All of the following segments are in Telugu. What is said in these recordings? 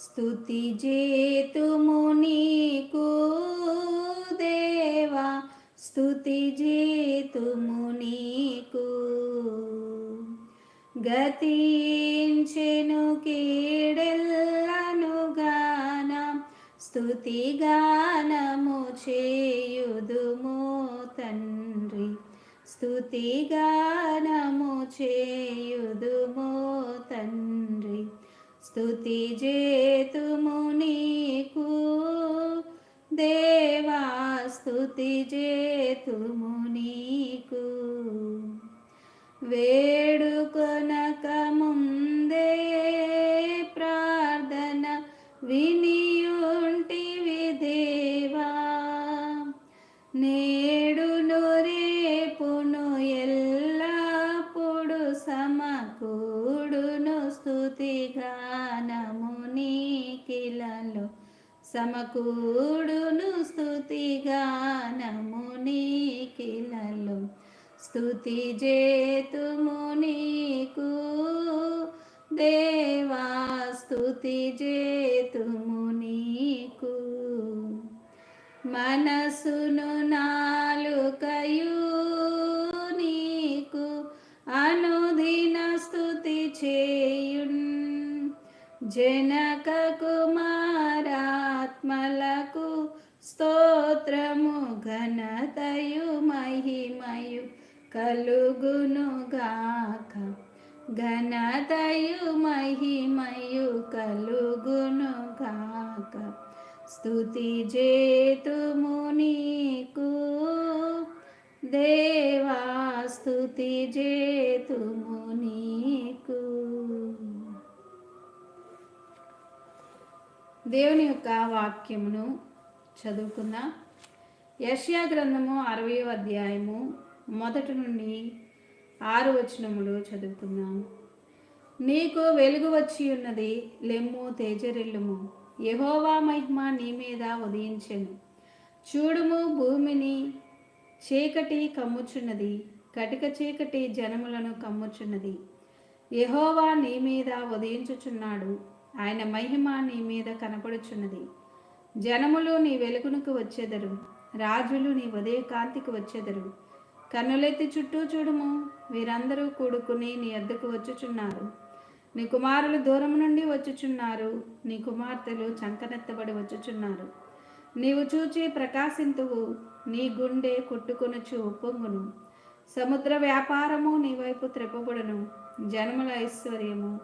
స్థుతి చేతుము నీకు దేవా. స్థుతి చేతుము నీకు. గతించెను కీడెల్లను గాన స్థుతి గానము చేయుదుము తండ్రి. స్థుతి గానము చేయుదుము తండ్రి. స్తుతి చేతుము నీకు. దేవా స్తుతి చేతుము నీకు. వేడుకొనక ముందే ప్రార్థన విని సమకూడును స్థుతిగానము నీకిలలో. స్తుతి చేతుము నీకు. దేవా స్తుతి చేతుము నీకు. మనసును నాలుకయు నీకు. అనుదిన స్తుతి చేయున్. జనక కుమారాత్మలకు స్తోత్రము ఘనతయు మహిమయు కలుగును గాక ఘనతయు మహిమయు కలుగును గాక స్తుతి చేతుము నీకు. దేవా స్తుతి చేతుము నీకు. దేవుని యొక్క వాక్యమును చదువుకుందాం. యష్యా గ్రంథము అరవయో అధ్యాయము మొదటి నుండి ఆరు వచనములు చదువుకుందాం. నీకు వెలుగు వచ్చి ఉన్నది లెమ్ము తేజరిల్లుము. యహోవా మహిమ నీ మీద ఉదయించెను. చూడుము భూమిని చీకటి కమ్ముచున్నది కటిక చీకటి జనములను కమ్ముచున్నది. యహోవా నీ మీద ఉదయించుచున్నాడు. ఆయన మహిమ నీ మీద కనపడుచున్నది. జనములు నీ వెలుగునకు వచ్చేదరు. రాజులు నీ ఉదయ కాంతికి కన్నులెత్తి చుట్టూ చూడుము. వీరందరూ కూడుకుని నీ అద్దకు వచ్చుచున్నారు. నీ కుమారులు దూరం నుండి వచ్చుచున్నారు. నీ కుమార్తెలు చంకనెత్తబడి వచ్చుచున్నారు. నీవు చూచి ప్రకాశింతువు. నీ గుండె కొట్టుకొనుచు ఉప్పొంగును. సముద్ర వ్యాపారము నీ వైపు త్రెప్పబడును. జనముల ఐశ్వర్యము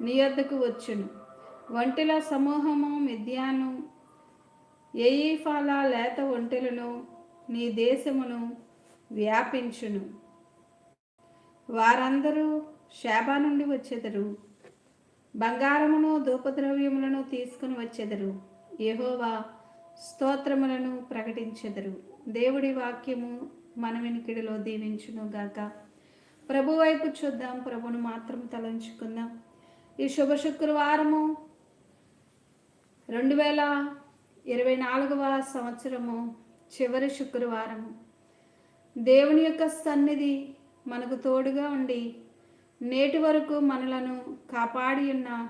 నీ వద్దకు వచ్చును. ఒంటెల సమూహము మిథ్యాను ఏయిఫాల లేత ఒంటెలను నీ దేశమును వ్యాపించును. వారందరూ శాబా నుండి వచ్చెదరు. బంగారమును ధూపద్రవ్యములను తీసుకుని వచ్చెదరు. యహోవా స్తోత్రములను ప్రకటించెదరు. దేవుడి వాక్యము మన వినికిడిలో దీవించును గాక. ప్రభు వైపు చూద్దాం. ప్రభును మాత్రం తలంచుకుందాం. ఈ శుభ శుక్రవారము రెండు వేల ఇరవై నాలుగవ సంవత్సరము చివరి శుక్రవారము. దేవుని యొక్క సన్నిధి మనకు తోడుగా ఉండి నేటి వరకు మనలను కాపాడి ఉన్న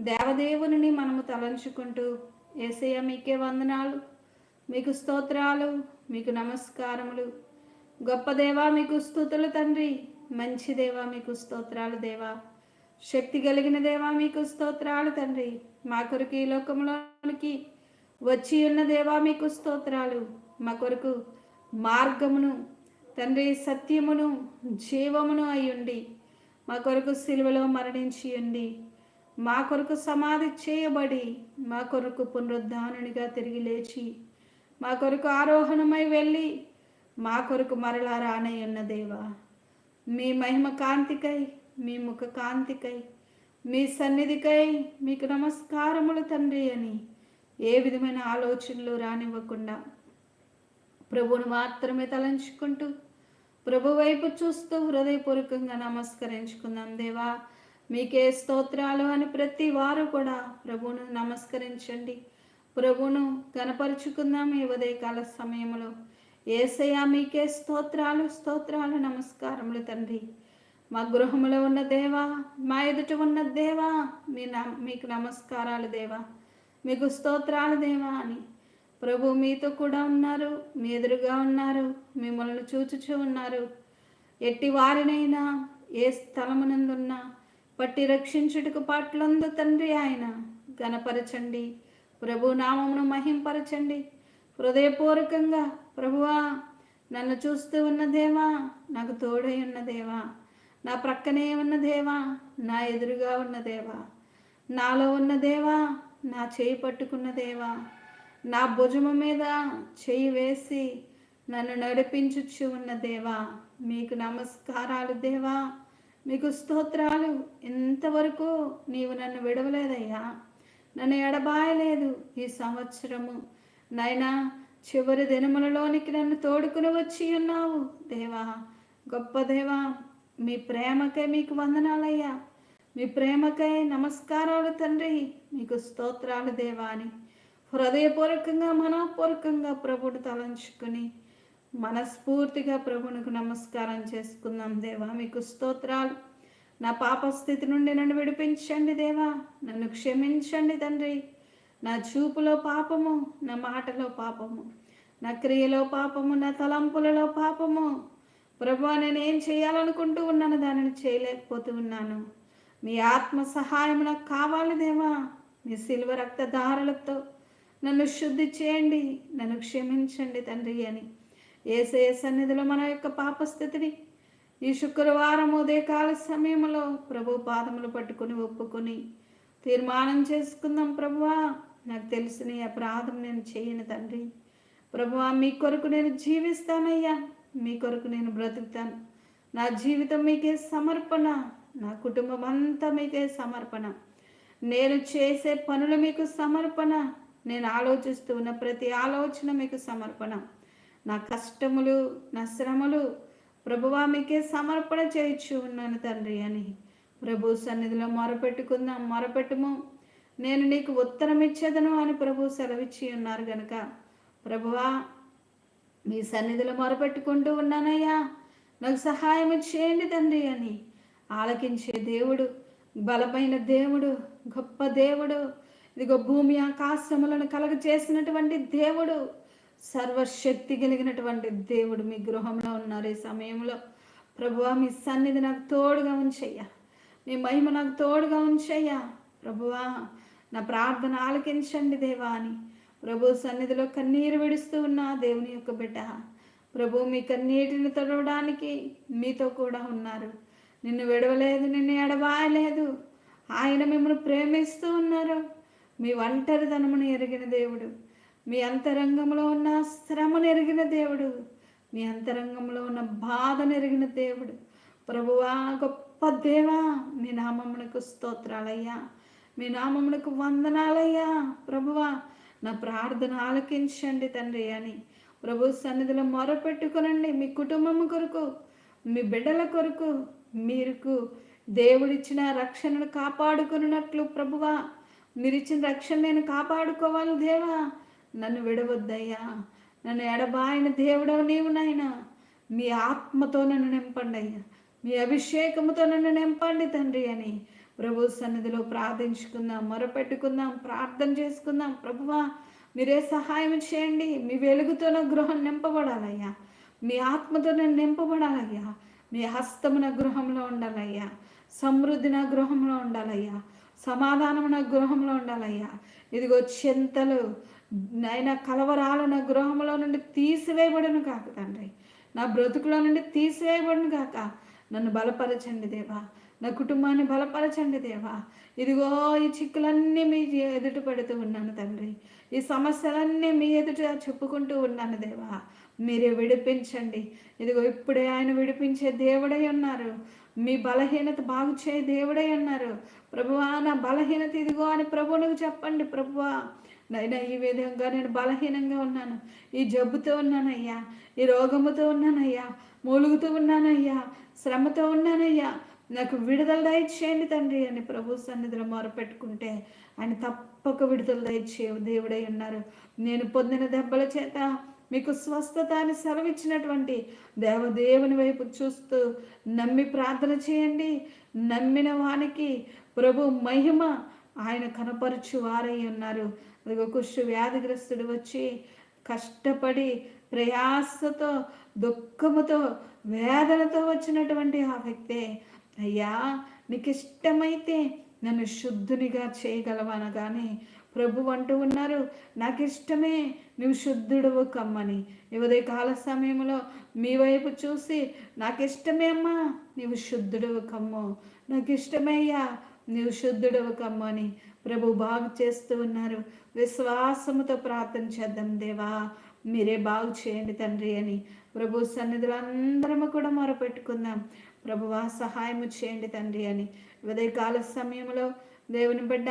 దేవదేవుని మనము తలంచుకుంటూ ఏసయ్య మీకే వందనాలు. మీకు స్తోత్రాలు మీకు నమస్కారములు. గొప్ప దేవా మీకు స్థుతులు తండ్రి. మంచి దేవా మీకు స్తోత్రాలు దేవా. శక్తి కలిగిన దేవా మీకు స్తోత్రాలు తండ్రి. మా కొరకు ఈ లోకంలోనికి వచ్చి ఉన్న దేవా మీకు స్తోత్రాలు. మా కొరకు మార్గమును తండ్రి సత్యమును జీవమును అయ్యుండి మా కొరకు సిలువలో మరణించి ఉండి మా కొరకు సమాధి చేయబడి మా కొరకు పునరుద్ధానునిగా తిరిగి లేచి మా కొరకు ఆరోహణమై వెళ్ళి మా కొరకు మరలా రానయ్యున్న దేవా. మీ మహిమ కాంతికై మీ ముఖ కాంతికై మీ సన్నిధికై మీకు నమస్కారములు తండ్రి అని ఏ విధమైన ఆలోచనలు రానివ్వకుండా ప్రభువును మాత్రమే తలంచుకుంటూ ప్రభు వైపు చూస్తూ హృదయపూర్వకంగా నమస్కరించుకుందాం దేవా. మీకే స్తోత్రాలు అని ప్రతి వారు కూడా ప్రభువును నమస్కరించండి. ప్రభువును కనపరుచుకుందాం ఈ ఉదయకాల సమయంలో ఏసయ్య మీకే స్తోత్రాలు స్తోత్రాలు నమస్కారములు తండ్రి. మా గృహంలో ఉన్న దేవా మా ఎదుట ఉన్న దేవా మీ మీకు నమస్కారాలు దేవా మీకు స్తోత్రాలు దేవా అని. ప్రభు మీతో కూడా ఉన్నారు మీ ఎదురుగా ఉన్నారు మిమ్మల్ని చూచుచూ ఉన్నారు. ఎట్టి వారినైనా ఏ స్థలమునందున్నా పట్టి రక్షించుటకు పాటలందు తండ్రి ఆయన. గణపరచండి ప్రభు నామమును మహింపరచండి. హృదయపూర్వకంగా ప్రభువా నన్ను చూస్తూ ఉన్న దేవా నాకు తోడై ఉన్న దేవా నా ప్రక్కనే ఉన్న దేవా నా ఎదురుగా ఉన్న దేవా నాలో ఉన్న దేవా నా చేయి పట్టుకున్న దేవా నా భుజము మీద చేయి వేసి నన్ను నడిపించుచ్చు ఉన్న దేవా మీకు నమస్కారాలు దేవా మీకు స్తోత్రాలు. ఇంతవరకు నీవు నన్ను విడవలేదయ్యా. నన్ను ఎడబాయలేదు ఈ సంవత్సరము. నైనా చివరి దినములలోనికి నన్ను తోడుకుని వచ్చి ఉన్నావు దేవా. గొప్ప దేవా మీ ప్రేమకై మీకు వందనాలయ్యా. మీ ప్రేమకై నమస్కారాలు తండ్రి. మీకు స్తోత్రాలు దేవా అని. హృదయపూర్వకంగా మనపూర్వకంగా ప్రభుడు తలంచుకుని మనస్ఫూర్తిగా ప్రభునికి నమస్కారం చేసుకుందాం దేవా. మీకు స్తోత్రాలు. నా పాప స్థితి నుండి నన్ను విడిపించండి దేవా. నన్ను క్షమించండి తండ్రి. నా చూపులో పాపము నా మాటలో పాపము నా క్రియలో పాపము నా తలంపులలో పాపము ప్రభా నేను ఏం చేయాలనుకుంటూ ఉన్నాను దానిని చేయలేకపోతూ ఉన్నాను. మీ ఆత్మ సహాయం నాకు కావాలి దేవా. మీ సిల్వ రక్తధారలతో నన్ను శుద్ధి చేయండి నన్ను క్షమించండి తండ్రి అని. ఏసయ సన్నిధిలో మన యొక్క పాపస్థితిని ఈ శుక్రవారం ఉదయకాల సమయంలో ప్రభు పాదములు పట్టుకుని ఒప్పుకొని తీర్మానం చేసుకుందాం ప్రభువా నాకు తెలిసిన అపరాధం నేను చేయను తండ్రి. ప్రభువా మీ కొరకు నేను జీవిస్తానయ్యా. మీ కొరకు నేను బ్రతుకుతాను. నా జీవితం మీకే సమర్పణ నా కుటుంబం అంతా మీకే సమర్పణ. నేను చేసే పనులు మీకు సమర్పణ నేను ఆలోచిస్తూ ఉన్న ప్రతి ఆలోచన మీకు సమర్పణ. నా కష్టములు నా శ్రమలు ప్రభువా మీకే సమర్పణ చేయొచ్చు ఉన్నాను తండ్రి అని ప్రభు సన్నిధిలో మొరపెట్టుకుందాం మొరపెట్టుము. నేను నీకు ఉత్తరం ఇచ్చేదను అని ప్రభు సెలవిచ్చి ఉన్నారు గనక. ప్రభువా మీ సన్నిధిలో మొరపెట్టుకుంటూ ఉన్నానయ్యా. నాకు సహాయం చేయండి తండ్రి అని ఆలకించే దేవుడు బలమైన దేవుడు గొప్ప దేవుడు ఇదిగో భూమి ఆకాశములను కలగ చేసినటువంటి దేవుడు సర్వశక్తి కలిగినటువంటి దేవుడు మీ గృహంలో ఉన్నారు ఈ సమయంలో. ప్రభువా మీ సన్నిధి నాకు తోడుగా ఉంచయ్యా. మీ మహిమ నాకు తోడుగా ఉంచయ్యా. ప్రభువా నా ప్రార్థన ఆలకించండి దేవా అని ప్రభు సన్నిధిలో కన్నీరు విడుస్తూ ఉన్న దేవుని యొక్క బిడ్డ. ప్రభు మీ కన్నీటిని తొడవడానికి మీతో కూడా ఉన్నారు. నిన్ను విడవలేదు నిన్ను ఎడవాయలేదు ఆయన మిమ్మల్ని ప్రేమిస్తూ ఉన్నారు. మీ ఒంటరితనమును ఎరిగిన దేవుడు. మీ అంతరంగంలో ఉన్న శ్రమను ఎరిగిన దేవుడు. మీ అంతరంగంలో ఉన్న బాధను ఎరిగిన దేవుడు. ప్రభువా గొప్ప దేవా మీ నామమునకు స్తోత్రాలయ్యా. మీ నామమునకు వందనాలయ్యా. ప్రభువా నా ప్రార్థన ఆలకించండి తండ్రి అని ప్రభు సన్నిధిలో మొరపెట్టుకునండి మీ కుటుంబం కొరకు మీ బిడ్డల కొరకు. మీరుకు దేవుడిచ్చిన రక్షణను కాపాడుకున్నట్లు ప్రభువా మీరిచ్చిన రక్షణ నేను కాపాడుకోవాలి దేవా. నన్ను విడవద్దయ్యా నన్ను ఎడబాయిన దేవుడవు నీవు నాయన. మీ ఆత్మతో నన్ను నింపండి అయ్యా మీ అభిషేకముతో నన్ను నింపండి తండ్రి అని ప్రభు సన్నిధిలో ప్రార్థించుకుందాం మొరపెట్టుకుందాం ప్రార్థన చేసుకుందాం. ప్రభువా మీరే సహాయం చేయండి. మీ వెలుగుతో నా గృహం నింపబడాలయ్యా. మీ ఆత్మతో నేను నింపబడాలయ్యా. మీ హస్తము నా గృహంలో ఉండాలయ్యా. సమృద్ధి నా గృహంలో ఉండాలయ్యా. సమాధానం నా గృహంలో ఉండాలయ్యా. ఇదిగో చింతలు నాయన కలవరాలు నా గృహంలో నుండి తీసివేయబడును కాక తండ్రి. నా బ్రతుకులో నుండి తీసివేయబడును కాక నన్ను బలపరచండి దేవా. నా కుటుంబాన్ని బలపరచండి దేవా. ఇదిగో ఈ చిక్కులన్నీ మీ ఎదుట పెడుతూ ఉన్నాను తండ్రి. ఈ సమస్యలన్నీ మీ ఎదుట చెప్పుకుంటూ ఉన్నాను దేవా. మీరే విడిపించండి. ఇదిగో ఇప్పుడే ఆయన విడిపించే దేవుడై ఉన్నారు. మీ బలహీనత బాగు చేయ దేవుడై ఉన్నారు. ప్రభువా నా బలహీనత ఇదిగో అని ప్రభువునికి చెప్పండి. ప్రభువా నైనా ఈ విధంగా నేను బలహీనంగా ఉన్నాను. ఈ జబ్బుతో ఉన్నానయ్యా. ఈ రోగముతో ఉన్నానయ్యా. మూలుగుతూ ఉన్నానయ్యా. శ్రమతో ఉన్నానయ్యా. నాకు విడుదల దయచేయండి తండ్రి అని ప్రభు సన్నిధిలో మొరపెట్టుకుంటే ఆయన తప్పక విడుదల దయచే దేవుడై ఉన్నారు. నేను పొందిన దెబ్బల చేత మీకు స్వస్థత అని సెలవిచ్చినటువంటి దేవదేవుని వైపు చూస్తూ నమ్మి ప్రార్థన చేయండి. నమ్మిన వానికి ప్రభు మహిమ ఆయన కనపరచు వారై ఉన్నారు. అదిగో కుష్టు వ్యాధిగ్రస్తుడు వచ్చి కష్టపడి ప్రయాసతో దుఃఖముతో వేదనతో వచ్చినటువంటి ఆ వ్యక్తే అయ్యా నీకు ఇష్టమైతే నన్ను శుద్ధునిగా చేయగలవనగానే ప్రభు అంటూ ఉన్నారు. నాకు ఇష్టమే నువ్వు శుద్ధుడవు కమ్మని. ఉదయ కాల సమయంలో మీ వైపు చూసి నాకు ఇష్టమే అమ్మా నీవు శుద్ధుడవు కమ్ము. నాకు ఇష్టమయ్యా నీవు శుద్ధుడవు కమ్మని ప్రభు బాగు చేస్తూ ఉన్నారు. విశ్వాసముతో ప్రార్థన చేద్దాం దేవా మీరే బాగు చేయండి తండ్రి అని ప్రభు సన్నిధులు అందరము కూడా మొరపెట్టుకుందాం. ప్రభువా సహాయము చేయండి తండ్రి అని. ఉదయకాల సమయంలో దేవుని బిడ్డ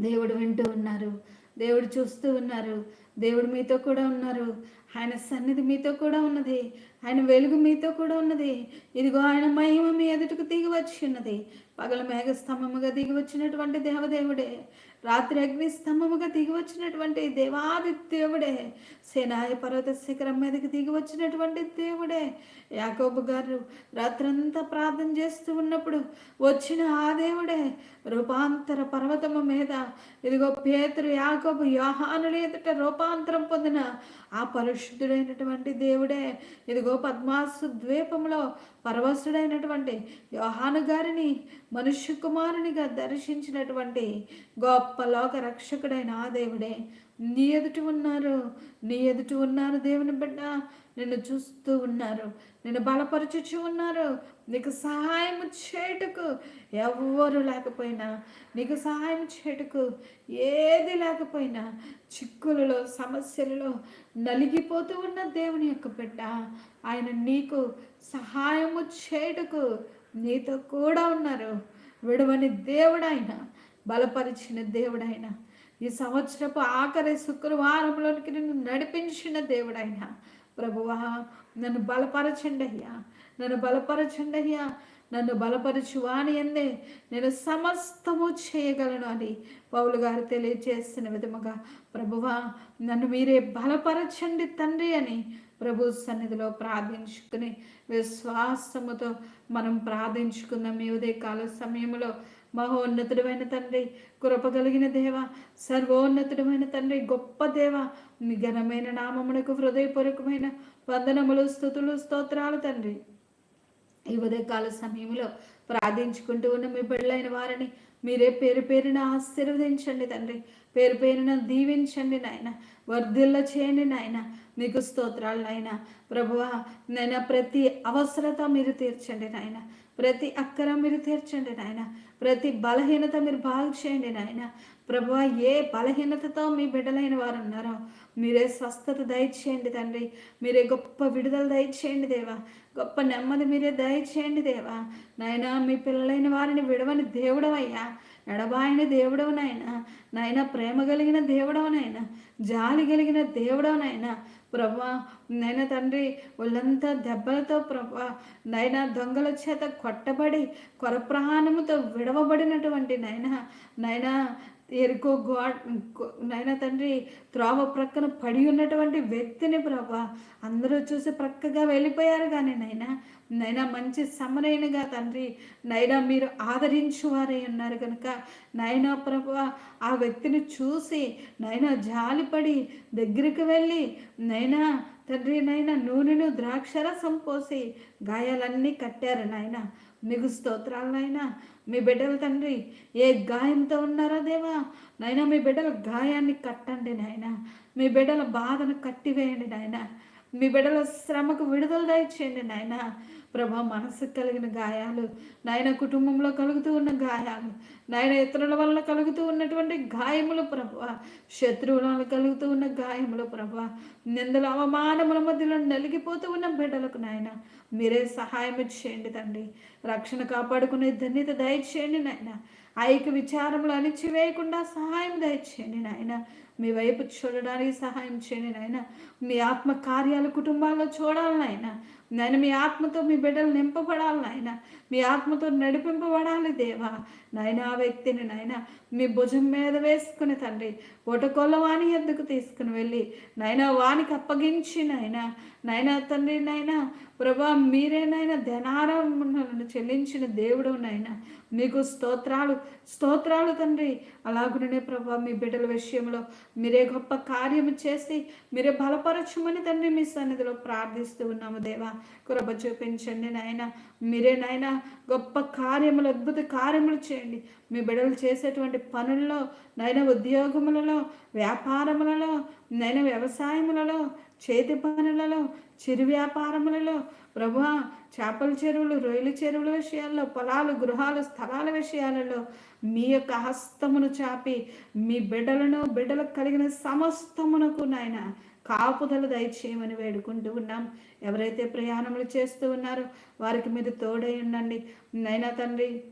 దేవుడు వింటూ ఉన్నారు. దేవుడు చూస్తూ ఉన్నారు. దేవుడు మీతో కూడా ఉన్నారు. ఆయన సన్నిధి మీతో కూడా ఉన్నది. ఆయన వెలుగు మీతో కూడా ఉన్నది. ఇదిగో ఆయన మహిమ మీ ఎదుటకు దిగి వచ్చి ఉన్నది. పగల మేఘ స్తంభముగా దిగి వచ్చినటువంటి దేవదేవుడే. రాత్రి అగ్నిస్తంభముగా దిగి వచ్చినటువంటి దేవాది దేవుడే సేనాయ పర్వత శిఖరం మీదకి దిగి వచ్చినటువంటి దేవుడే. యాకోబు గారు రాత్రంతా ప్రార్థన చేస్తూ ఉన్నప్పుడు వచ్చిన ఆ దేవుడే రూపాంతర పర్వతము మీద ఇదిగో పేతురు యాకోబు యోహానుల ఎదుట రూపాంతరం పొందిన ఆ పరిశుద్ధుడైనటువంటి దేవుడే. ఇదిగో పద్మాసు ద్వీపంలో పరవశుడైనటువంటి యోహాను గారిని మనుష్య కుమారునిగా దర్శించినటువంటి గొప్ప లోక రక్షకుడైన ఆ దేవుడే. నీ ఎదుటి ఉన్నారు నీ ఎదుటి ఉన్నారు దేవుని బిడ్డ. నిన్ను చూస్తూ ఉన్నారు నిన్ను బలపరచుచు ఉన్నారు. నీకు సహాయం చేయుటకు ఎవ్వరు లేకపోయినా నీకు సహాయం చేయుటకు ఏది లేకపోయినా చిక్కులలో సమస్యలలో నలిగిపోతూ ఉన్న దేవుని యొక్క బిడ్డ. ఆయన నీకు సహాయము చేయుటకు నీతో కూడా ఉన్నారు. విడవని దేవుడైన బలపరిచిన దేవుడైన ఈ సంవత్సరపు ఆఖరి శుక్రవారంలోనికి నిన్ను నడిపించిన దేవుడైన. ప్రభువా నన్ను బలపరచండి అయ్యా నన్ను బలపరచండి అయ్యా నన్ను బలపరచువా అని అందే నేను సమస్తము చేయగలను అని పౌలు గారు తెలియజేసిన విధముగా ప్రభువా నన్ను మీరే బలపరచండి తండ్రి అని ప్రభు సన్నిధిలో ప్రార్థించుకుని విశ్వాసముతో మనం ప్రార్థించుకుందాం. ఈ ఉదయకాల సమయంలో మహోన్నతుడమైన తండ్రి కృపగలిగిన దేవ సర్వోన్నతుడమైన తండ్రి గొప్ప దేవ మీ ఘనమైన నామమునకు హృదయపూర్వకమైన వందనములు స్థుతులు స్తోత్రాలు తండ్రి. ఈ ఉదయకాల సమయంలో ప్రార్థించుకుంటూ ఉన్న మీ బిడ్డలైన వారిని మీరే పేరు పేరున ఆశీర్వదించండి తండ్రి. పేరు పేరున దీవించండి నాయన. వర్ధిల్ల చేయండి నాయన. మీకు స్తోత్రాలు నాయన. ప్రభువ నాయన ప్రతి అవసరత మీరు తీర్చండి నాయన. ప్రతి అక్కర మీరు తీర్చండి నాయన. ప్రతి బలహీనత మీరు బాగు చేయండి నాయన. ప్రభు ఏ బలహీనతతో మీ బిడ్డలైన వారు ఉన్నారో మీరే స్వస్థత దయచేయండి తండ్రి. మీరే గొప్ప విడుదల దయచేయండి దేవా. గొప్ప నెమ్మది మీరే దయచేయండి దేవా. నాయన మీ పిల్లలైన వారిని విడవని దేవుడవయ్యా. ఎడబాయిన దేవుడవనైనా నాయన. ప్రేమ కలిగిన దేవుడవనైనా జాలి కలిగిన దేవుడవనైనా ప్రభా నైనా తండ్రి వాళ్ళంతా దెబ్బలతో ప్రభా నైనా దొంగల చేత కొట్టబడి కొరప్రహాణముతో విడవబడినటువంటి నైనా నైనా ఎరుకో గా నైనా తండ్రి త్రోవ ప్రక్కన పడి ఉన్నటువంటి వ్యక్తిని ప్రభా అందరూ చూసి ప్రక్కగా వెళ్ళిపోయారు కానీ నైనా నైనా మంచి సమరైనగా తండ్రి నైనా మీరు ఆదరించువారై ఉన్నారు కనుక నైనా ప్రభా ఆ వ్యక్తిని చూసి నైనా జాలిపడి దగ్గరికి వెళ్ళి నైనా తండ్రి నైనా నూనెను ద్రాక్షరసం పోసి గాయాలన్నీ కట్టారు నాయన. మీకు స్తోత్రాలు నాయన మీ బిడ్డల తండ్రి ఏ గాయంతో ఉన్నారో దేవా? నైనా మీ బిడ్డల గాయాన్ని కట్టండి నాయన. మీ బిడ్డల బాధను కట్టివేయండి నాయన. మీ బిడ్డల శ్రమకు విడుదల దయచేయండి నాయన. ప్రభా మనసు కలిగిన గాయాలు నాయన కుటుంబంలో కలుగుతూ ఉన్న గాయాలు నాయన ఇతరుల వలన కలుగుతూ ఉన్నటువంటి గాయములు ప్రభ. శత్రువుల వలన కలుగుతూ ఉన్న గాయములు ప్రభ. నిందల అవమానముల మధ్యలో నలిగిపోతూ ఉన్న బిడ్డలకు నాయన మీరే సహాయం చేయండి తండ్రి. రక్షణ కాపాడుకునే ధన్యత దయచేయండి నాయన. ఐక విచారములు అణిచివేయకుండా సహాయం దయచేయండి నాయన. మీ వైపు చూడడానికి సహాయం చేయండి నాయన. మీ ఆత్మ కార్యాలు కుటుంబాల్లో చూడాలి నాయన. నాయన మీ ఆత్మతో మీ బిడ్డలు నింపబడాలి నాయన. మీ ఆత్మతో నడిపింపబడాలి దేవా. నాయన ఆ వ్యక్తిని నాయన మీ భుజం మీద వేసుకుని తండ్రి ఒటకొల్ల వాణి ఎద్దుకు తీసుకుని వెళ్ళి నాయన వానికి అప్పగించి నాయన. నాయన తండ్రి నాయన ప్రభా మీరేనైనా ధనారం చెల్లించిన దేవుడు నాయన. మీకు స్తోత్రాలు స్తోత్రాలు తండ్రి. అలాగునే ప్రభా మీ బిడ్డల విషయంలో మీరే గొప్ప కార్యము చేసి మీరే బలపరచమని తండ్రి మీ సన్నిధిలో ప్రార్థిస్తూ ఉన్నాము దేవా. కృప చూపించండి నాయన. మీరే నాయన గొప్ప కార్యములు అద్భుత కార్యములు చేయండి. మీ బిడ్డలు చేసేటువంటి పనుల్లో నైన ఉద్యోగములలో వ్యాపారములలో నైన వ్యవసాయములలో చేతి పనులలో చిరు వ్యాపారములలో ప్రభు చేపల చెరువులు రొయ్యల చెరువుల విషయాల్లో పొలాలు గృహాలు స్థలాల విషయాలలో మీ యొక్క హస్తమును చాపి మీ బిడ్డలను బిడ్డలకు కలిగిన సమస్తమునకు నాయన కాపుదలు దయచేయమని వేడుకుంటూ ఉన్నాం. ఎవరైతే ప్రయాణములు చేస్తూ ఉన్నారో వారికి మీరు తోడై ఉండండి. నైనా తండ్రి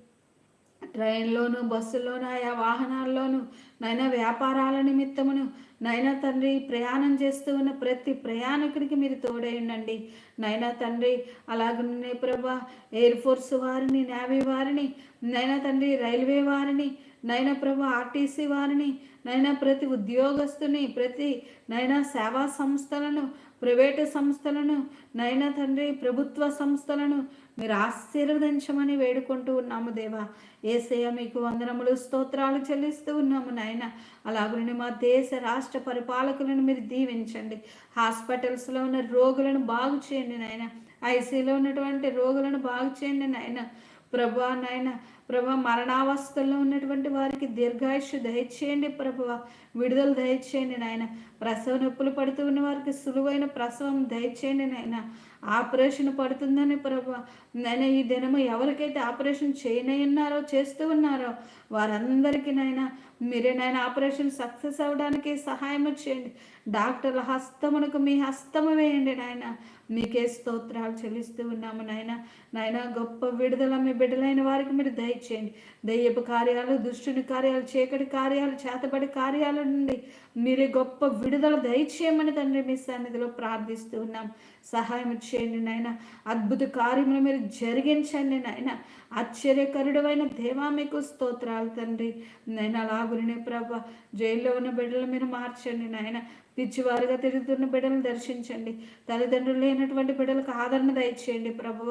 ట్రైన్లోను బస్సులోను ఆయా వాహనాల్లోనూ నైనా వ్యాపారాల నిమిత్తమును నైనా తండ్రి ప్రయాణం చేస్తూ ఉన్న ప్రతి ప్రయాణికుడికి మీరు తోడై ఉండండి. నైనా తండ్రి అలాగనే ప్రభా ఎయిర్ ఫోర్స్ వారిని నేవీ వారిని నైనా తండ్రి రైల్వే వారిని నైనా ప్రభా ఆర్టీసీ వారిని నైనా ప్రతి ఉద్యోగస్తుని ప్రతి నైనా సేవా సంస్థలను ప్రైవేటు సంస్థలను నైనా తండ్రి ప్రభుత్వ సంస్థలను మీరు ఆశీర్వదించమని వేడుకుంటూ ఉన్నాము దేవా. ఏసయ్య మీకు వందనములు స్తోత్రాలు చెల్లిస్తూ ఉన్నాము నాయన. అలాగనే మా దేశ రాష్ట్ర పరిపాలకులను మీరు దీవించండి. హాస్పిటల్స్లో ఉన్న రోగులను బాగు చేయండి నాయన. ఐసీలో ఉన్నటువంటి రోగులను బాగు చేయండి నాయన. ప్రభా నాయన ప్రభ మరణావస్థల్లో ఉన్నటువంటి వారికి దీర్ఘాయుష్ దయచేయండి ప్రభు. విడుదల దయచేయండి నాయన. ప్రసవ నొప్పులు పడుతూ ఉన్న వారికి సులువైన ప్రసవం దయచేయండి నాయన. ఆపరేషన్ పడుతుందని ప్రభు నేను ఈ దినము ఎవరికైతే ఆపరేషన్ చేయనయ్యన్నారో చేస్తూ ఉన్నారో వారందరికీ నైనా మీరే నాయన ఆపరేషన్ సక్సెస్ అవ్వడానికి సహాయం చేయండి. డాక్టర్ల హస్తమునకు మీ హస్తము వేయండి నాయన. మీకే స్తోత్రాలు చెల్లిస్తూ ఉన్నాము నాయన. నాయన గొప్ప విడుదల మీ బిడ్డలైన వారికి మీరు దయచేయండి దయ్యపు కార్యాలు దుష్టుని కార్యాలు చీకటి కార్యాలు చేతబడి కార్యాల నుండి మీరే గొప్ప విడుదల దయచేయమని తండ్రి మీ సన్నిధిలో ప్రార్థిస్తూ ఉన్నాం. సహాయం చేయండి నాయన. అద్భుత కార్యములు మీరు జరిగించండి నాయన. ఆశ్చర్యకరుడమైన దేవా మీకు స్తోత్రాలు తండ్రి. నేను అలాగునే ప్రభ జైల్లో ఉన్న బిడ్డలు మీరు మార్చండి నాయన. పిచ్చివారుగా తిరుగుతున్న బిడ్డలను దర్శించండి. తల్లిదండ్రులు లేనటువంటి బిడ్డలకు ఆదరణ దయచేయండి ప్రభువ.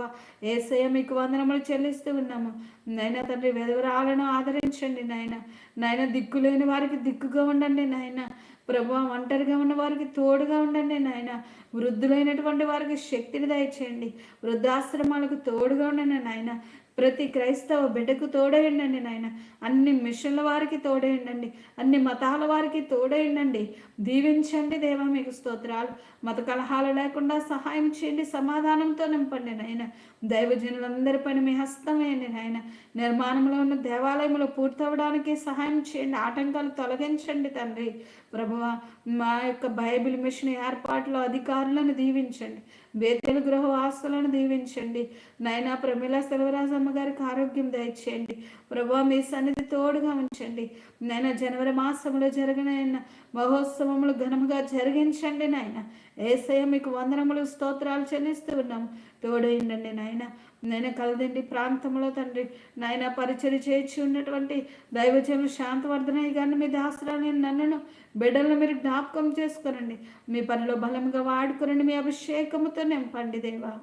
ఏసయ మీకు వందనములు చెల్లిస్తూ ఉన్నాము. నాయన తండ్రి వెదవరాలను ఆదరించండి నాయన. నాయన దిక్కు లేని వారికి దిక్కుగా ఉండండి నాయన. ప్రభు ఒంటరిగా ఉన్న వారికి తోడుగా ఉండండి నాయన. వృద్ధులైనటువంటి వారికి శక్తిని దయచేయండి. వృద్ధాశ్రమాలకు తోడుగా ఉండండి నాయన. ప్రతి క్రైస్తవ బిడ్డకు తోడేయండి నాయన. అన్ని మిషన్ల వారికి తోడేయండి అన్ని మతాల వారికి తోడేయండి దీవించండి దేవా మీకు స్తోత్రాలు. మత కలహాలు లేకుండా సహాయం చేయండి సమాధానంతో నింపండి నాయన. దైవజనులందరి పని మీ హస్తమేయండి నాయన. నిర్మాణంలో ఉన్న దేవాలయంలో పూర్తవడానికి సహాయం చేయండి ఆటంకాలు తొలగించండి తండ్రి. ప్రభువ మా యొక్క బైబిల్ మిషన్ ఏర్పాట్లో అధికారులను దీవించండి. బేతెలు గృహ వాసులను దీవించండి. నైనా ప్రమిళ సెలవరాజమ్మ గారికి ఆరోగ్యం దయచేయండి. ప్రభా మీ సన్నిధి తోడుగా ఉంచండి. నైనా జనవరి మాసంలో జరిగిన మహోత్సవములు ఘనముగా జరిగించండి నాయన. ఏసయ మీకు వందనములు స్తోత్రాలు చెల్లిస్తూ ఉన్నాము. తోడైండండి నాయన. నేను కలదండి ప్రాంతంలో తండ్రి. నాయన పరిచయం చేర్చి ఉన్నటువంటి దైవజనులు శాంతవర్ధనయ్య గారిని మీ దాసరాని నన్ను బిడ్డలను మీరు జ్ఞాపకం చేసుకునండి. మీ పనిలో బలంగా వాడుకునండి. మీ అభిషేకముతో నింపండి దేవా.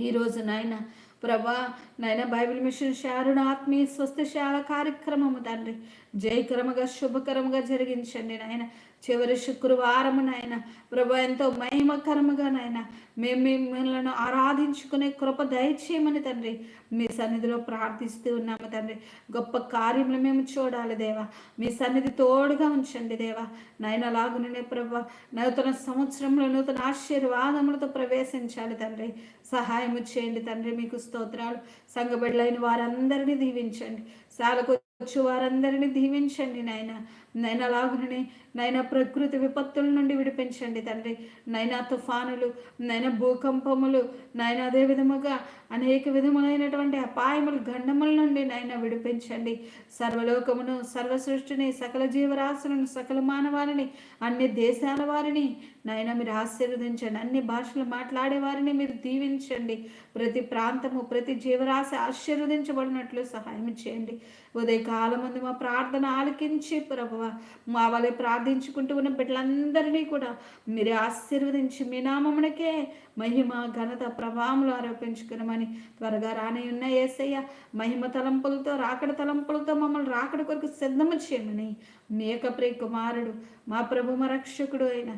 ఈరోజు నాయన ప్రభా నాయన బైబిల్ మిషన్ శారుణ ఆత్మీయ స్వస్థశాల కార్యక్రమము తండ్రి. జయకరముగా శుభకరముగా జరిగించండి నాయన. చివరి శుక్రవారము నాయన. ప్రభు ఎంతో మహిమకరముగా నాయన. మేము మిమ్మల్ని ఆరాధించుకునే కృప దయచేయమని తండ్రి. మీ సన్నిధిలో ప్రార్థిస్తూ ఉన్నాము తండ్రి. గొప్ప కార్యములు మేము చూడాలి దేవా. మీ సన్నిధి తోడుగా ఉంచండి దేవా. నాయన లాగుననే ప్రభ నూతన సంవత్సరంలో నూతన ఆశీర్వాదములతో ప్రవేశించాలి తండ్రి. సహాయం చేయండి తండ్రి మీకు స్తోత్రాలు. సంగబిడ్డలైన వారందరినీ దీవించండి. సాలకు వారందరినీ దీవించండి నాయన. నైనా లాగునని నైనా ప్రకృతి విపత్తుల నుండి విడిపించండి తండ్రి. నైనా తుఫానులు నైనా భూకంపములు నైనా అదే విధముగా అనేక విధములైనటువంటి అపాయములు గండముల నుండి నైనా విడిపించండి. సర్వలోకమును సర్వ సృష్టిని సకల జీవరాశులను సకల మానవారిని అన్ని దేశాల వారిని నైనా మీరు ఆశీర్వదించండి. అన్ని భాషలు మాట్లాడే వారిని మీరు దీవించండి. ప్రతి ప్రాంతము ప్రతి జీవరాశి ఆశీర్వదించబడినట్లు సహాయం చేయండి. ఉదయకాలం ముందు మా ప్రార్థన ఆలకించి ప్రభువ మా వాళ్ళు ప్రార్థించుకుంటూ ఉన్న బిడ్డలందరినీ కూడా మీరే ఆశీర్వదించి మీ నామమునకే మహిమ ఘనత ప్రభావములు ఆరోపించుకునమని త్వరగా రాని ఉన్న ఏసయ్య మహిమ తలంపులతో రాకడ తలంపులతో మమ్మల్ని రాకడ కొరకు సిద్ధము చేయమని మీ యొక్క ప్రియ కుమారుడు మా ప్రభు మా రక్షకుడు అయిన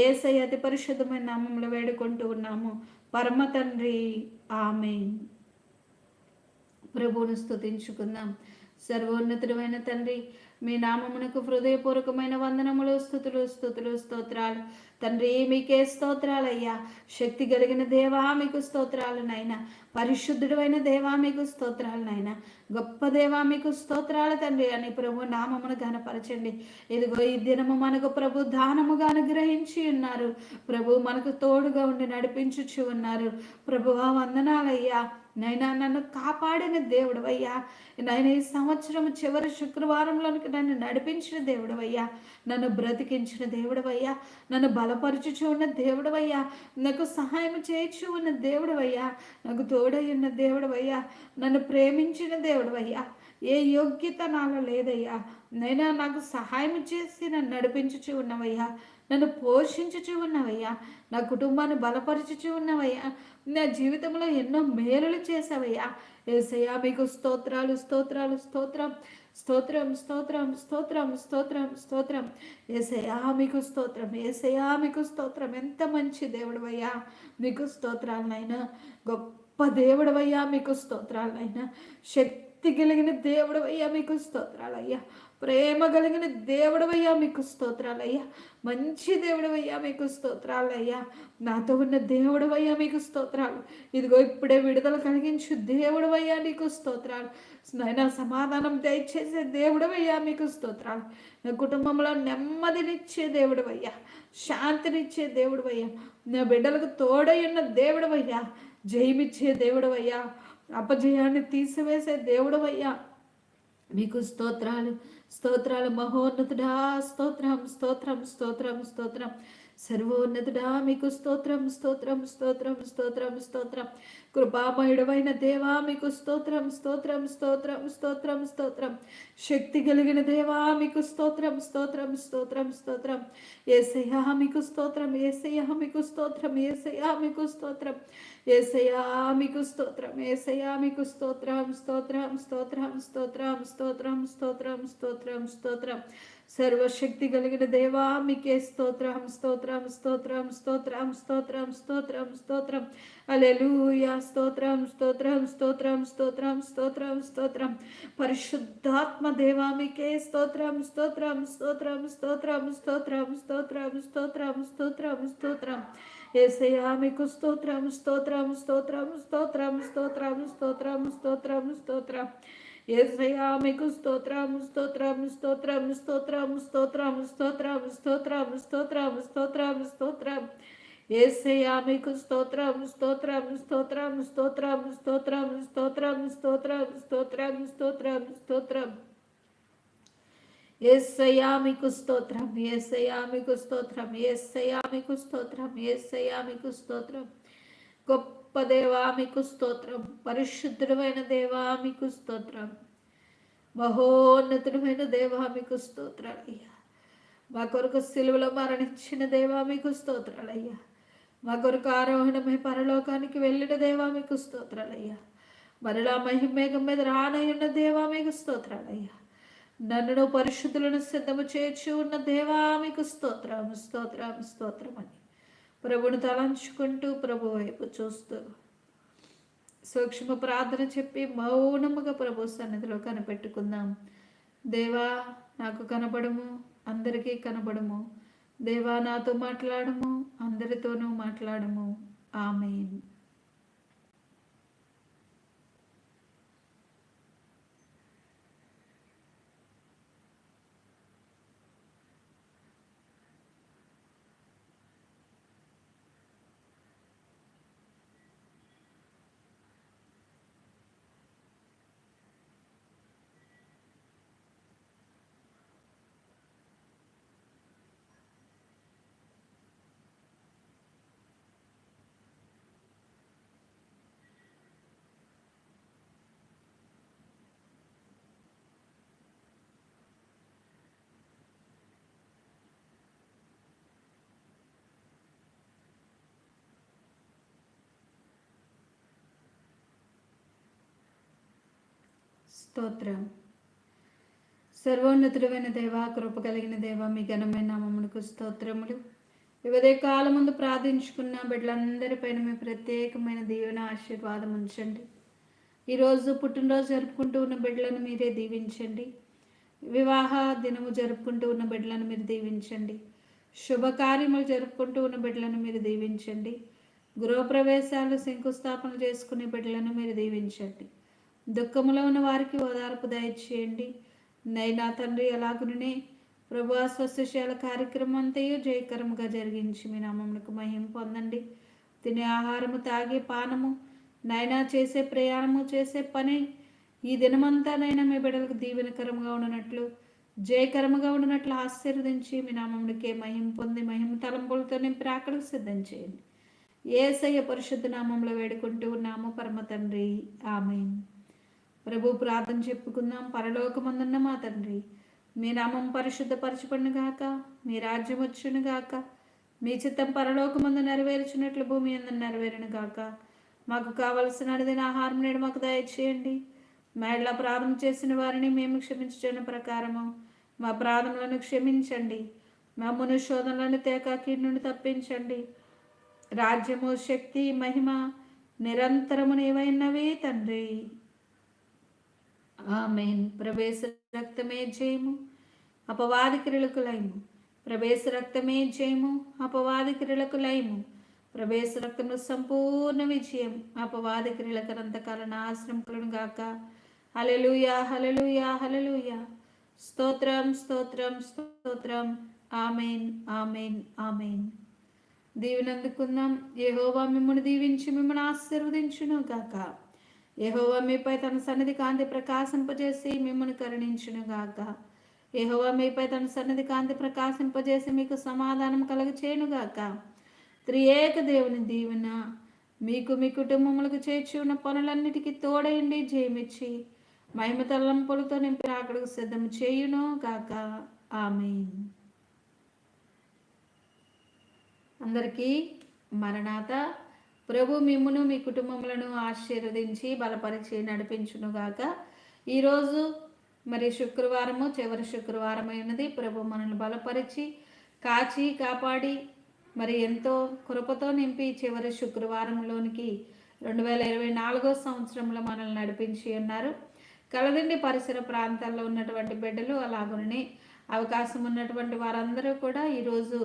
ఏసయ్య అతి పరిశుద్ధమైన నామంలో వేడుకుంటూ ఉన్నాము. పరమ తండ్రి ఆమె ప్రభువును స్థుతించుకుందాం సర్వోన్నతుడమైన తండ్రి మీ నామమునకు హృదయపూర్వకమైన వందనములు స్థుతులు స్థుతులు స్తోత్రాలు. తండ్రి మీకే స్తోత్రాలయ్యా. శక్తి కలిగిన దేవా మీకు స్తోత్రాలు నాయన పరిశుద్ధుడు దేవా మీకు స్తోత్రాలు నాయన గొప్ప దేవా మీకు స్తోత్రాలు తండ్రి అని ప్రభు నామమును ఘనపరచండి. ఇదిగో ఈ దినము మనకు ప్రభు దానముగా అనుగ్రహించి ఉన్నారు. ప్రభు మనకు తోడుగా ఉండి నడిపించుచు ఉన్నారు. ప్రభువా వందనాలయ్యా. నైనా నన్ను కాపాడిన దేవుడు అయ్యా ఈ సంవత్సరం చివరి శుక్రవారంలోనికి నన్ను నడిపించిన దేవుడు అయ్యా నన్ను బ్రతికించిన దేవుడు అయ్యా నన్ను బలపరుచుచు ఉన్న దేవుడు అయ్యా నాకు సహాయం చేయొచ్చు ఉన్న దేవుడు అయ్యా నాకు తోడై ఉన్న దేవుడు అయ్యా నన్ను ప్రేమించిన దేవుడు అయ్యా ఏ యోగ్యత నాలో లేదయ్యా. నైనా నాకు సహాయం చేసి నన్ను నడిపించుచు ఉన్నవయ్యా. నన్ను పోషించుచు ఉన్నవయ్యా. నా కుటుంబాన్ని బలపరచుచు ఉన్నవయ్యా. నా జీవితంలో ఎన్నో మేలులు చేసావయ్యా ఏసయ్యా మీకు స్తోత్రాలు స్తోత్రాలు స్తోత్రం స్తోత్రం స్తోత్రం స్తోత్రం స్తోత్రం స్తోత్రం. ఏసయ్యా మీకు స్తోత్రం ఏసయ్యా మీకు స్తోత్రం. ఎంత మంచి దేవుడవయ్యా. మీకు స్తోత్రాలనైనా గొప్ప దేవుడవయ్యా మీకు స్తోత్రాలనైనా. శక్తి కలిగిన దేవుడవయ్యా మీకు స్తోత్రాలయ్యా. ప్రేమ కలిగిన దేవుడవయ్యా మీకు స్తోత్రాలయ్యా. మంచి దేవుడవయ్యా మీకు స్తోత్రాలయ్యా. నాతో ఉన్న దేవుడవయ్యా మీకు స్తోత్రాలు. ఇదిగో ఇప్పుడే విడుదల కలిగించు దేవుడవయ్యా నీకు స్తోత్రాలు. నాయన సమాధానం దయచేసే దేవుడవయ్యా మీకు స్తోత్రాలు. నా కుటుంబంలో నెమ్మదినిచ్చే దేవుడవయ్యా. శాంతినిచ్చే దేవుడవయ్యా. నా బిడ్డలకు తోడై ఉన్న దేవుడవయ్యా. జయమిచ్చే దేవుడవయ్యా. అపజయాన్ని తీసివేసే దేవుడవయ్యా. మీకు స్తోత్రాలు స్తోత్రాలు మహోన్నతుడా. స్తోత్రం స్తోత్రం స్తోత్రం స్తోత్రం. సర్వోన్నతుడా మీకు స్తోత్రం స్తోత్రం స్తోత్రం స్తోత్రం స్తోత్రం కృపామయుడమైన దేవా మీకు స్తోత్రం స్తోత్రం స్తోత్రం స్తోత్రం స్తోత్రం శక్తి కలిగిన దేవా మీకు స్తోత్రం స్తోత్రం స్తోత్రం స్తోత్రం ఏసయ్యా మీకు స్తోత్రం ఏసయ్యా మీకు స్తోత్రం ఏసయ్యా మీకు స్తోత్రం ఏసయ్యా మీకు స్తోత్రం ఏసయ్యా మీకు స్తోత్రం స్తోత్రం స్తోత్రం స్తోత్రం స్తోత్రం స్తోత్రం స్తోత్రం స్తోత్రం సర్వశక్తి కలిగిన దేవా మీకే స్తోత్రం స్తోత్రం స్తోత్రం స్తోత్రం స్తోత్రం స్తోత్రం స్తోత్రం అలెలుయా స్తోత్రం స్తోత్రం స్తోత్రం స్తోత్రం స్తోత్రం స్తోత్రం పరిశుద్ధాత్మ దేవా మీకే స్తోత్రం స్తోత్రం స్తోత్రం స్తోత్రం స్తోత్రం స్తోత్రం స్తోత్రం స్తోత్రం స్తోత్రం ఏసయా మీకు స్తోత్రం స్తోత్రం స్తోత్రం స్తోత్రం స్తోత్రం స్తోత్రం స్తోత్రం స్తోత్రం ఏసయ్యా మీకు స్తోత్రం స్తోత్రం స్తోత్రం స్తోత్రం స్తోత్రం స్తోత్రం స్తోత్రం స్తోత్రం స్తోత్రం స్తోత్రం ఏసయ్యా మీకు స్తోత్రం స్తోత్రం స్తోత్రం స్తోత్రం స్తోత్రం స్తోత్రం స్తోత్రం స్తోత్రం స్తోత్రం స్తోత్రం ఏసయ్యా మీకు స్తోత్రం ఏసయ్యా మీకు స్తోత్రం ఏసయ్యా మీకు స్తోత్రం ఏసయ్యా మీకు స్తోత్రం గొప్ప దేవా మీకు స్తోత్రం. పరిశుద్ధుడమైన దేవా మీకు స్తోత్రం. మహోన్నతుడమైన దేవా మీకు స్తోత్రాలయ్యా మా కొరకు సిలువలో మరణించిన దేవా మీకు స్తోత్రాలయ్యా మా కొరకు ఆరోహణమై పరలోకానికి వెళ్ళిన దేవా మీకు స్తోత్రాలయ్యా మరలా మహిమేఘం మీద రానయ్యున్న దేవా మీకు స్తోత్రాలయ్యా నన్ను పరిశుద్ధులను సిద్ధము చేర్చి ఉన్న దేవా మీకు స్తోత్రం స్తోత్రం స్తోత్రం అని. ప్రభుని తలంచుకుంటూ ప్రభు వైపు చూస్తూ సూక్ష్మ ప్రార్థన చెప్పి మౌనముగా ప్రభు సన్నిధిలో కనిపెట్టుకుందాం. దేవా నాకు కనబడము అందరికీ కనబడము. దేవా నాతో మాట్లాడము అందరితోనూ మాట్లాడము. ఆమెన్. స్తోత్రం. సర్వోన్నతుడమైన దేవ కృప కలిగిన దేవ మీ ఘనమైన నామమునకు స్తోత్రములు. వివిధ కాలం ముందు ప్రార్థించుకున్న బిడ్డలందరిపైన మీ ప్రత్యేకమైన దీవెన ఆశీర్వాదం ఉంచండి. ఈరోజు పుట్టినరోజు జరుపుకుంటూ ఉన్న బిడ్డలను మీరే దీవించండి. వివాహ దినము జరుపుకుంటూ ఉన్న బిడ్డలను మీరు దీవించండి. శుభకార్యములు జరుపుకుంటూ ఉన్న బిడ్డలను మీరు దీవించండి. గృహప్రవేశాలు శంకుస్థాపన చేసుకునే బిడ్డలను మీరు దీవించండి. దుఃఖములో ఉన్న వారికి ఓదార్పు దయచేయండి. నైనా తండ్రి ఎలాగునే ప్రభు స్వస్థశాల కార్యక్రమం అంతయు జయకరముగా జరిగించి మీ నామమునకు మహిమ పొందండి. తినే ఆహారము తాగే పానము నైనా చేసే ప్రయాణము చేసే పని ఈ దినమంతా నైనా మీ బిడ్డలకు దీవెనకరంగా ఉండనట్లు జయకరముగా ఉండనట్లు ఆశీర్వదించి మీ నామమునికే మహిం పొంది మహిమ తలంపులతో నింపి రాకడకు సిద్ధం చేయండి. ఏసయ్య పరిశుద్ధ నామంలో వేడుకుంటూ ఉన్నాము. పరమ తండ్రి. ఆమె ప్రభు ప్రార్థన చెప్పుకుందాం. పరలోకమందున్న మా తండ్రి మీ నామం పరిశుద్ధపరచబడిన గాక మీ రాజ్యం వచ్చును గాక మీ చిత్తం పరలోకమందు నెరవేర్చినట్లు భూమి అందు నెరవేరును గాక. మాకు కావలసిన అడిదిన ఆహారం నేడు మాకు దయచేయండి. మా ఇళ్ళ ప్రార్థన చేసిన వారిని మేము క్షమించడం ప్రకారము మా ప్రార్థనలను క్షమించండి. మమ్మను శోధనలను తేకాకి నుండి తప్పించండి. రాజ్యము శక్తి మహిమ నిరంతరము నీవైనవే తండ్రి. ఆమెన్. ప్రవేశ రక్తమే జయము అపవాది క్రియలకు లయము. ప్రవేశ రక్తమే జయము అపవాది క్రియలకు లయము. ప్రవేశ రక్తము సంపూర్ణ విజయం అపవాది క్రియలకు నాశనం కలును గాక. హలలుయా హలలుయా హలలుయా స్తోత్రం స్తోత్రం స్తోత్రం. ఆమెన్ ఆమెన్ ఆమెన్. దీవెనందుకుందాం. ఏహోవా మిమ్మల్ని దీవించి మిమ్మల్ని ఆశీర్వదించును గాక. యెహోవా మీపై తన సన్నిధి కాంతి ప్రకాశింపజేసి మిమ్మల్ని కరుణించును గాక యెహోవా మీపై తన సన్నిధి కాంతి ప్రకాశింపజేసి మీకు సమాధానం కలగచేయును గాక త్రియేక దేవుని దీవెన మీకు మీ కుటుంబములకు చేర్చి ఉన్న పనులన్నిటికీ తోడయండి జయమిచ్చి మహిమ తలంపులతో నింపి అక్కడికి సిద్ధం చేయును గాక ఆమె అందరికీ మరణాత ప్రభు మిమ్మును మీ కుటుంబములను ఆశీర్వదించి బలపరిచి నడిపించునుగాక. ఈరోజు మరి శుక్రవారము చివరి శుక్రవారమైనది ప్రభు మనల్ని బలపరిచి కాచి కాపాడి మరి ఎంతో కృపతో నింపి చివరి శుక్రవారంలోనికి రెండు వేల ఇరవై నాలుగో సంవత్సరంలో మనల్ని నడిపించి ఉన్నారు. కలదండి పరిసర ప్రాంతాల్లో ఉన్నటువంటి బిడ్డలు అలాగనే అవకాశం ఉన్నటువంటి వారందరూ కూడా ఈరోజు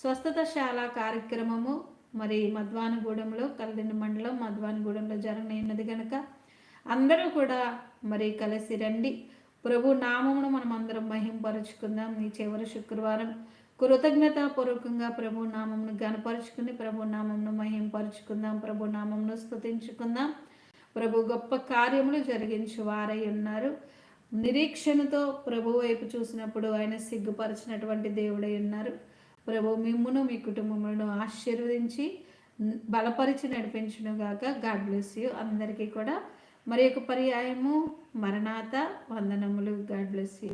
స్వస్థతశాల కార్యక్రమము మరి మధ్వానగూడెంలో కలదిండి మండలం మధ్వానగూడెంలో జరగనున్నది కనుక అందరూ కూడా మరి కలిసి రండి. ప్రభు నామమును మనం అందరం మహింపరుచుకుందాం. ఈ చివరి శుక్రవారం కృతజ్ఞతాపూర్వకంగా ప్రభు నామమును గనపరుచుకుని ప్రభు నామమును మహింపరుచుకుందాం. ప్రభు నామమును స్తుతించుకుందాం. ప్రభు గొప్ప కార్యములు జరిగించి వారై ఉన్నారు. నిరీక్షణతో ప్రభు వైపు చూసినప్పుడు ఆయన సిగ్గుపరిచినటువంటి దేవుడై ఉన్నారు. ప్రభు మిమ్మును మీ కుటుంబములను ఆశీర్వదించి బలపరిచి నడిపించును గాక. God bless you. అందరికీ కూడా మరి యొక్క పర్యాయము మరణాత వందనములు. God bless you.